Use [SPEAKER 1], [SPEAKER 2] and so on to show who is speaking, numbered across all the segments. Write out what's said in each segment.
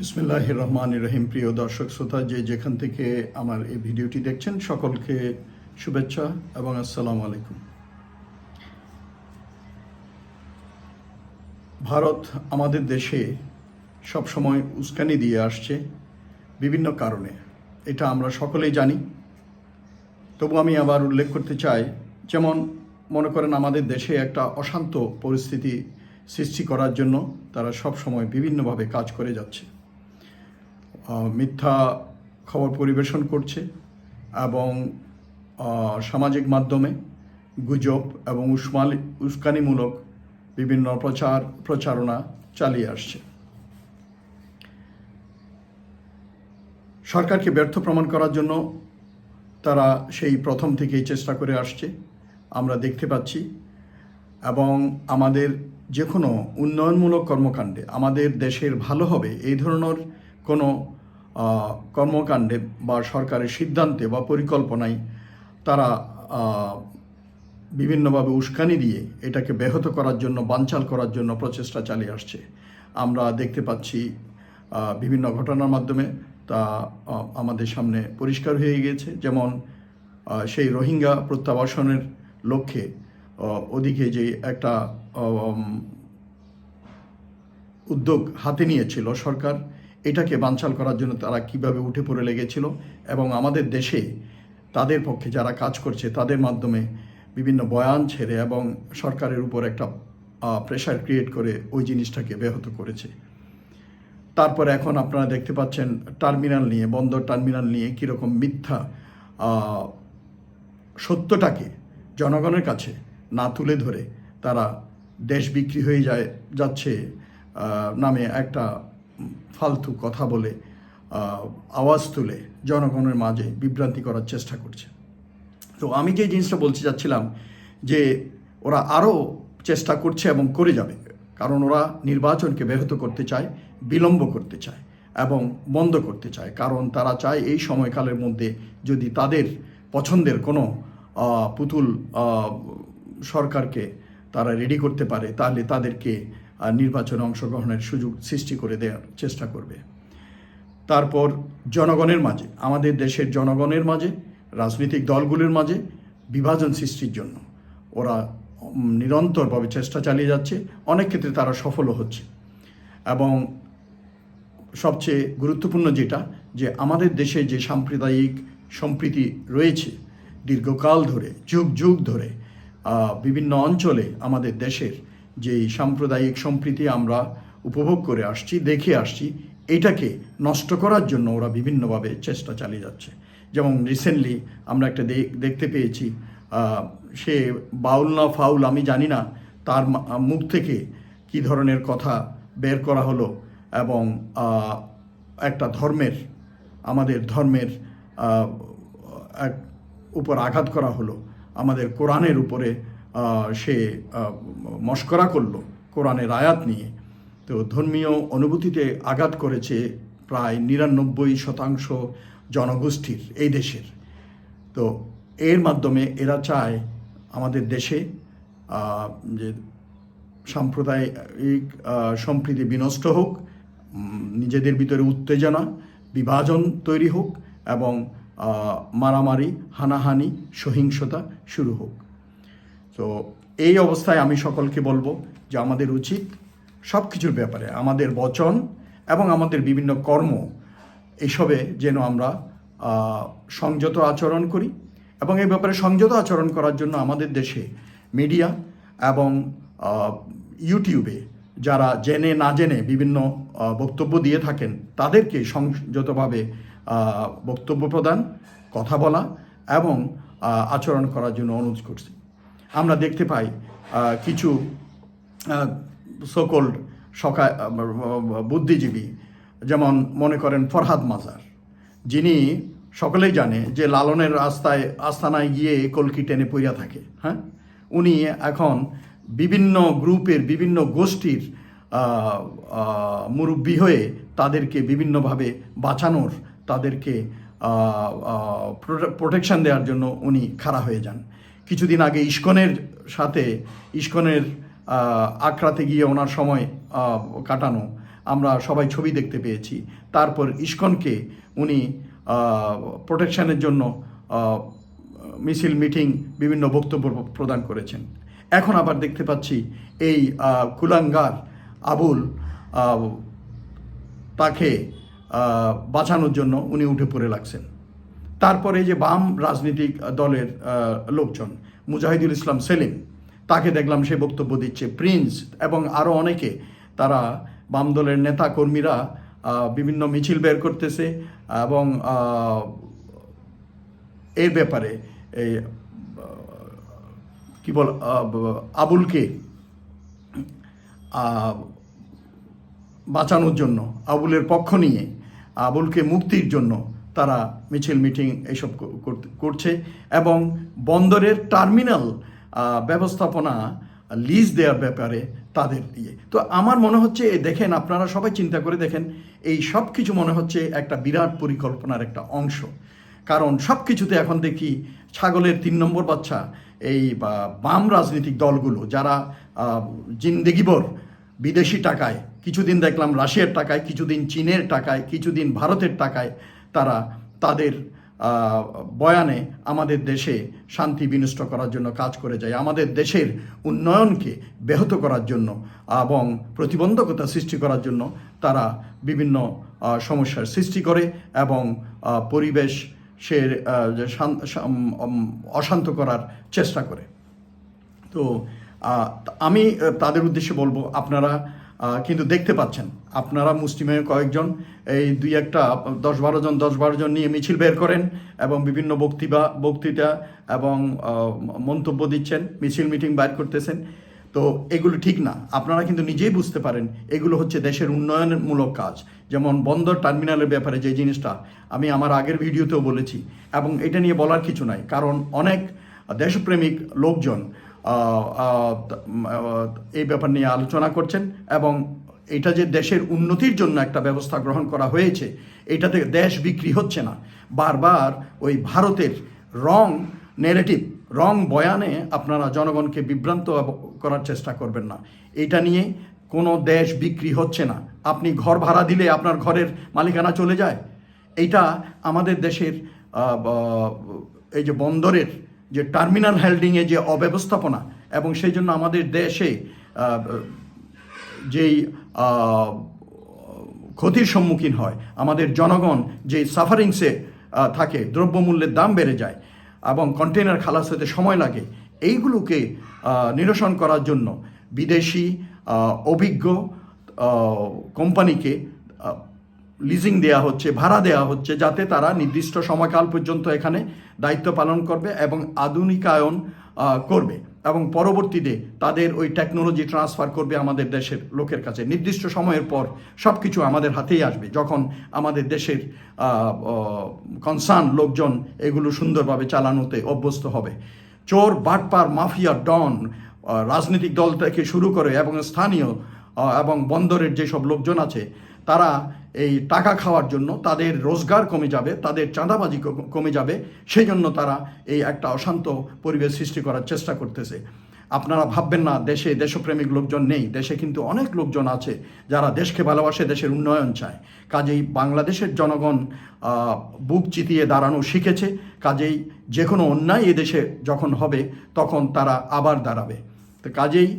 [SPEAKER 1] বিসমিল্লাহ রহমান রহিম প্রিয় দর্শক শ্রোতা, যে যেখান থেকে আমার এই ভিডিওটি দেখছেন, সকলকে শুভেচ্ছা এবং আসসালামু আলাইকুম। ভারত আমাদের দেশে সবসময় উস্কানি দিয়ে আসছে বিভিন্ন কারণে। এটা আমরা সকলেই জানি। তবু আমি আবার উল্লেখ করতে চাই, যেমন মনে করেন আমাদের দেশে একটা অশান্ত পরিস্থিতি সৃষ্টি করার জন্য তারা সব সময় বিভিন্নভাবে কাজ করে যাচ্ছে। মিথ্যা খবর পরিবেশন করছে এবং সামাজিক মাধ্যমে গুজব এবং উস্মালি, উস্কানিমূলক বিভিন্ন প্রচার, প্রচারণা চালিয়ে আসছে। সরকারকে ব্যর্থ প্রমাণ করার জন্য তারা সেই প্রথম থেকেই চেষ্টা করে আসছে, আমরা দেখতে পাচ্ছি। এবং আমাদের যে কোনো উন্নয়নমূলক কর্মকাণ্ডে আমাদের দেশের ভালো হবে, এই ধরনের কোনো কর্মকাণ্ডে বা সরকারের সিদ্ধান্তে বা পরিকল্পনায় তারা বিভিন্নভাবে উস্কানি দিয়ে এটাকে ব্যাহত করার জন্য, বানচাল করার জন্য প্রচেষ্টা চালিয়ে আসছে। আমরা দেখতে পাচ্ছি বিভিন্ন ঘটনার মাধ্যমে তা আমাদের সামনে পরিষ্কার হয়ে গিয়েছে। যেমন সেই রোহিঙ্গা প্রত্যাবাসনের লক্ষ্যে ওদিকে যে একটা উদ্যোগ হাতে নিয়েছিল সরকার এটাকে বানচাল করার জন্য তারা কীভাবে উঠে পড়ে লেগেছিল এবং আমাদের দেশে তাদের পক্ষে যারা কাজ করছে তাদের মাধ্যমে বিভিন্ন বয়ান ছেড়ে এবং সরকারের উপর একটা প্রেশার ক্রিয়েট করে ওই জিনিসটাকে ব্যাহত করেছে। তারপর এখন আপনারা দেখতে পাচ্ছেন টার্মিনাল নিয়ে, বন্দর টার্মিনাল নিয়ে কীরকম মিথ্যা সত্যটাকে জনগণের কাছে না তুলে ধরে তারা দেশ বিক্রি হয়ে যায়, যাচ্ছে নামে একটা ফালতু কথা বলে আওয়াজ তুলে জনগণের মাঝে বিভ্রান্তি করার চেষ্টা করছে। তো আমি যে জিনিসটা বলতে চাচ্ছিলাম যে ওরা আরও চেষ্টা করছে এবং করে যাবে, কারণ ওরা নির্বাচনকে ব্যাহত করতে চায়, বিলম্ব করতে চায় এবং বন্ধ করতে চায়। কারণ তারা চায় এই সময়কালের মধ্যে যদি তাদের পছন্দের কোনো পুতুল সরকারকে তারা রেডি করতে পারে, তাহলে তাদেরকে নির্বাচনে অংশগ্রহণের সুযোগ সৃষ্টি করে দেওয়ার চেষ্টা করবে। তারপর জনগণের মাঝে, আমাদের দেশের জনগণের মাঝে, রাজনৈতিক দলগুলির মাঝে বিভাজন সৃষ্টির জন্য। ওরা নিরন্তরভাবে চেষ্টা চালিয়ে যাচ্ছে। অনেক ক্ষেত্রে তারা সফলও হচ্ছে। এবং সবচেয়ে গুরুত্বপূর্ণ যেটা, যে আমাদের দেশে যে সাম্প্রদায়িক সম্প্রীতি রয়েছে, দীর্ঘকাল ধরে, যুগ যুগ ধরে বিভিন্ন অঞ্চলে আমাদের দেশের যে সাম্প্রদায়িক সম্প্রীতি আমরা উপভোগ করে আসছি, দেখে আসছি, এটাকে নষ্ট করার জন্য ওরা বিভিন্নভাবে চেষ্টা চালিয়ে যাচ্ছে। যেমন রিসেন্টলি আমরা একটা দেখতে পেয়েছি সে বাউল না ফাউল আমি জানি না, তার মুখ থেকে কি ধরনের কথা বের করা হলো এবং একটা ধর্মের, আমাদের ধর্মের এক উপর আঘাত করা হলো, আমাদের কোরআনের উপরে সে মস্করা করল কোরআনের আয়াত নিয়ে। তো ধর্মীয় অনুভূতিতে আঘাত করেছে প্রায় নিরানব্বই শতাংশ জনগোষ্ঠীর এই দেশের। তো এর মাধ্যমে এরা চায় আমাদের দেশে যে সাম্প্রদায়িক সম্প্রীতি বিনষ্ট হোক নিজেদের ভিতরে উত্তেজনা, বিভাজন তৈরি হোক এবং মারামারি, হানাহানি, সহিংসতা শুরু হোক। তো এই অবস্থায় আমি সকলকে বলব যে আমাদের উচিত সব কিছুর ব্যাপারে, আমাদের বচন এবং আমাদের বিভিন্ন কর্ম এসবে যেন আমরা সংযত আচরণ করি এবং এই ব্যাপারে সংযত আচরণ করার জন্য আমাদের দেশে মিডিয়া এবং ইউটিউবে যারা জেনে না জেনে বিভিন্ন বক্তব্য দিয়ে থাকেন তাদেরকে সংযতভাবে বক্তব্য প্রদান, কথা বলা এবং আচরণ করার জন্য অনুরোধ করছি। আমরা দেখতে পাই কিছু সকল্ড সকা বুদ্ধিজীবী, যেমন মনে করেন ফরহাদ মাজার। যিনি সকলেই জানে যে লালনের রাস্তায়, আস্তানায় গিয়ে কলকি টেনে পইরা থাকে হ্যাঁ? উনি এখন বিভিন্ন গ্রুপের, বিভিন্ন গোষ্ঠীর মুরব্বী হয়ে তাদেরকে বিভিন্নভাবে বাঁচানোর, তাদেরকে প্রোটেকশন দেওয়ার জন্য উনি খাড়া হয়ে যান। কিছুদিন আগে ইস্কনের সাথে, ইস্কনের আখড়াতে গিয়ে ওনার সময় কাটানো আমরা সবাই ছবি দেখতে পেয়েছি। তারপর ইস্কনকে উনি প্রোটেকশনের জন্য মিছিল, মিটিং, বিভিন্ন বক্তব্য প্রদান করেছেন। এখন আবার দেখতে পাচ্ছি এই কুলাঙ্গার আবুল তাকে বাঁচানোর জন্য উনি উঠে পড়ে লাগছেন। তারপরে যে বাম রাজনৈতিক দলের লোকজন, মুজাহিদুল ইসলাম, সেলিম, তাকে দেখলাম সে বক্তব্য দিচ্ছে। প্রিন্স এবং আরও অনেকে, তারা বাম দলের নেতা কর্মীরা বিভিন্ন মিছিল বের করতেছে এবং এর ব্যাপারে কি বল আবুলকে বাঁচানোর জন্য, আবুলের পক্ষ নিয়ে, আবুলকে মুক্তির জন্য তারা মিছিল, মিটিং এইসব করছে এবং বন্দরের টার্মিনাল ব্যবস্থাপনা, লিজ দেওয়ার ব্যাপারে তাদের দিয়ে তো আমার মনে হচ্ছে দেখেন, আপনারা সবাই চিন্তা করে দেখেন, এই সব কিছু মনে হচ্ছে একটা বিরাট পরিকল্পনার একটা অংশ। কারণ সব কিছুতে এখন দেখি, ছাগলের তিন নম্বর বাচ্চা, এই বাম রাজনৈতিক দলগুলো, যারা জিন্দেগিবর, বিদেশি টাকায়, কিছুদিন দেখলাম রাশিয়ার টাকায়, কিছুদিন চীনের টাকায়, কিছুদিন ভারতের টাকায় তারা তাদের বয়ানে আমাদের দেশে শান্তি বিনষ্ট করার জন্য কাজ করে যায়। আমাদের দেশের উন্নয়নকে ব্যাহত করার জন্য এবং প্রতিবন্ধকতা সৃষ্টি করার জন্য তারা বিভিন্ন সমস্যার সৃষ্টি করে এবং পরিবেশ উম, অশান্ত করার চেষ্টা করে। তো আমি তাদের উদ্দেশ্যে বলব আপনারা কিন্তু দেখতে পাচ্ছেন, আপনারা মুসলিমের কয়েকজন, এই দুই একটা, দশ বারো জন, দশ বারো জন নিয়ে মিছিল বের করেন এবং বিভিন্ন বক্তৃতা বক্তৃতা এবং মন্তব্য দিচ্ছেন, মিছিল মিটিং বাইর করতেছেন। তো এগুলো ঠিক না। আপনারা কিন্তু নিজেই বুঝতে পারেন, এগুলো হচ্ছে দেশের উন্নয়নমূলক কাজ। যেমন বন্দর টার্মিনালের ব্যাপারে যে জিনিসটা আমি আমার আগের ভিডিওতেও বলেছি। এবং এটা নিয়ে বলার কিছু নাই, কারণ অনেক দেশপ্রেমিক লোকজন এই ব্যাপার নিয়ে আলোচনা করছেন এবং এটা যে দেশের উন্নতির জন্য একটা ব্যবস্থা গ্রহণ করা হয়েছে এটাতে দেশ বিক্রি হচ্ছে না। বারবার ওই ভারতের রং নেরেটিভ রং বয়ানে আপনারা জনগণকে বিভ্রান্ত করার চেষ্টা করবেন না। এটা নিয়ে কোনো দেশ বিক্রি হচ্ছে না। আপনি ঘর ভাড়া দিলে আপনার ঘরের মালিকানা চলে যায়। এইটা আমাদের দেশের এই যে বন্দরের যে টার্মিনাল হেল্ডিংয়ে যে অব্যবস্থাপনা এবং সেই জন্য আমাদের দেশে যেই ক্ষতির সম্মুখীন হয়, আমাদের জনগণ যেই সাফারিংসে থাকে, দ্রব্যমূল্যের দাম বেড়ে যায় এবং কন্টেনার খালাস হতে সময় লাগে, এইগুলোকে নিরসন করার জন্য বিদেশি অভিজ্ঞ কোম্পানিকে লিজিং দেয়া হচ্ছে, ভাড়া দেওয়া হচ্ছে, যাতে তারা নির্দিষ্ট সময়কাল পর্যন্ত এখানে দায়িত্ব পালন করবে এবং আধুনিকায়ন করবে। এবং পরবর্তীতে তাদের ওই টেকনোলজি ট্রান্সফার করবে আমাদের দেশের লোকের কাছে। নির্দিষ্ট সময়ের পর সব কিছু আমাদের হাতেই আসবে। যখন আমাদের দেশের কনসার্ন লোকজন এগুলো সুন্দরভাবে চালানোতে অভ্যস্ত হবে। চোর, বাটপার, মাফিয়া, ডন রাজনৈতিক দল থেকে শুরু করে এবং স্থানীয় এবং বন্দরের যেসব লোকজন আছে, তারা এই টাকা খাওয়ার জন্য তাদের রোজগার কমে যাবে, তাদের চাঁদাবাজি কমে যাবে সেই জন্য তারা এই একটা অশান্ত পরিবেশ সৃষ্টি করার চেষ্টা করতেছে। আপনারা ভাববেন না, দেশে দেশপ্রেমিক লোকজন নেই, দেশে কিন্তু অনেক লোকজন আছে যারা দেশকে ভালোবাসে, দেশের উন্নয়ন চায়। কাজেই বাংলাদেশের জনগণ বুক চিতিয়ে দাঁড়ানো শিখেছে, কাজেই যে কোনো অন্যায় এদেশে যখন হবে, তখন তারা আবার দাঁড়াবে। তো কাজেই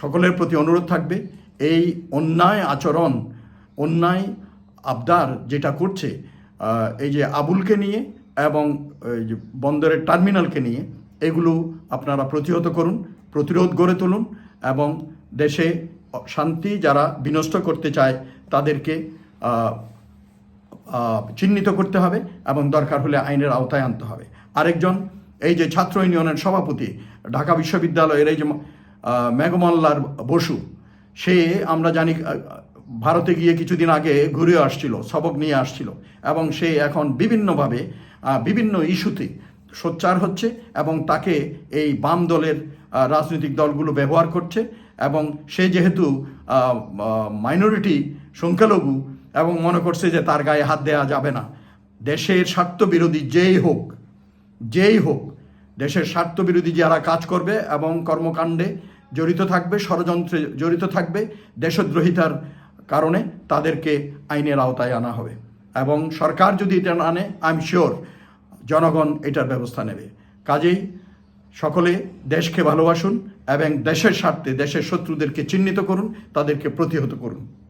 [SPEAKER 1] সকলের প্রতি অনুরোধ থাকবে, এই অন্যায় আচরণ অন্যায় আবদার যেটা করছে এই যে আবুলকে নিয়ে এবং বন্দরের টার্মিনালকে নিয়ে, এগুলো আপনারা প্রতিহত করুন, প্রতিরোধ গড়ে তুলুন এবং দেশে শান্তি যারা বিনষ্ট করতে চায় তাদেরকে চিহ্নিত করতে হবে এবং দরকার হলে আইনের আওতায় আনতে হবে। আরেকজন, এই যে ছাত্র ইউনিয়নের সভাপতি, ঢাকা বিশ্ববিদ্যালয়ের এই যে মেঘমল্লার বসু, সে আমরা জানি ভারতে গিয়ে কিছুদিন আগে ঘুরে আসছিল, সবক নিয়ে আসছিল এবং সে এখন বিভিন্নভাবে বিভিন্ন ইস্যুতে সোচ্চার হচ্ছে এবং তাকে এই বাম দলের রাজনৈতিক দলগুলো ব্যবহার করছে এবং সে যেহেতু মাইনরিটি সংখ্যালঘু এবং মনে করছে যে তার গায়ে হাত দেওয়া যাবে না, দেশের স্বার্থবিরোধী যেই হোক যেই হোক, দেশের স্বার্থবিরোধী যারা কাজ করবে এবং কর্মকাণ্ডে জড়িত থাকবে, ষড়যন্ত্রে জড়িত থাকবে, দেশদ্রোহিতার কারণে তাদেরকে আইনের আওতায় আনা হবে। এবং সরকার যদি এটা আনে আই এম শিওর জনগণ এটার ব্যবস্থা নেবে। কাজেই সকলে দেশকে ভালোবাসুন এবং দেশের স্বার্থে, দেশের শত্রুদেরকে চিহ্নিত করুন, তাদেরকে প্রতিহত করুন।